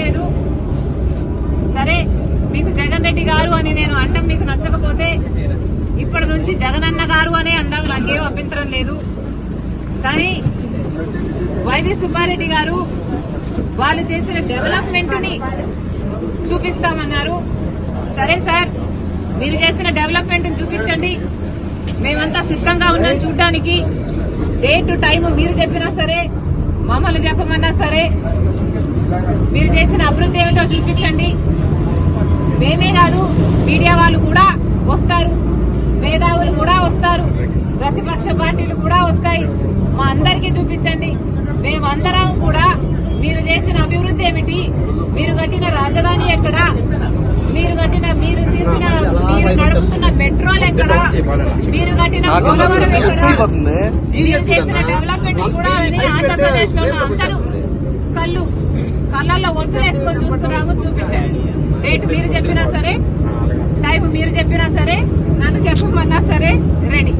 రాలేదు సరే మీకు జగన్ రెడ్డి గారు అని నేను అంటాం మీకు నచ్చకపోతే ఇప్పటి నుంచి జగన్ అన్న గారు అనే అందాం. నాకేం అభ్యంతరం లేదు. కానీ వైవి సుబ్బారెడ్డి గారు వాళ్ళు చేసిన డెవలప్మెంట్ని చూపిస్తామన్నారు. సరే సార్ మీరు చేసిన డెవలప్మెంట్ చూపించండి. మేమంతా సిద్ధంగా ఉన్నాం చూడడానికి. డే టు టైం మీరు చెప్పినా సరే మమ్మల్ని చెప్పమన్నా సరే మీరు చేసిన అభివృద్ధి ఏమిటో చూపించండి. మేమే కాదు మీడియా వాళ్ళు కూడా వస్తారు. మేధావులు కూడా వస్తారు. ప్రతిపక్ష పార్టీలు కూడా వస్తాయి. మా అందరికీ చూపించండి. మేమందరం కూడా మీరు చేసిన అభివృద్ధి ఏమిటి? మీరు కట్టిన రాజధాని ఎక్కడ? మీరు కట్టిన మీరు చేసిన మీరు నడుపుతున్న పెట్రోల్ ఎక్కడ? మీరు కట్టిన పోలవరం ఎక్కడ? మీరు చేసిన డెవలప్మెంట్ కూడా ఆంధ్రప్రదేశ్లో అందరూ కళ్ళు కళ్ళల్లో వంచులేసుకొని చూస్తున్నాము చూపించండి. డేట్ మీరు చెప్పినా సరే టైం మీరు చెప్పినా సరే నన్ను చెప్పమన్నా సరే రెడీ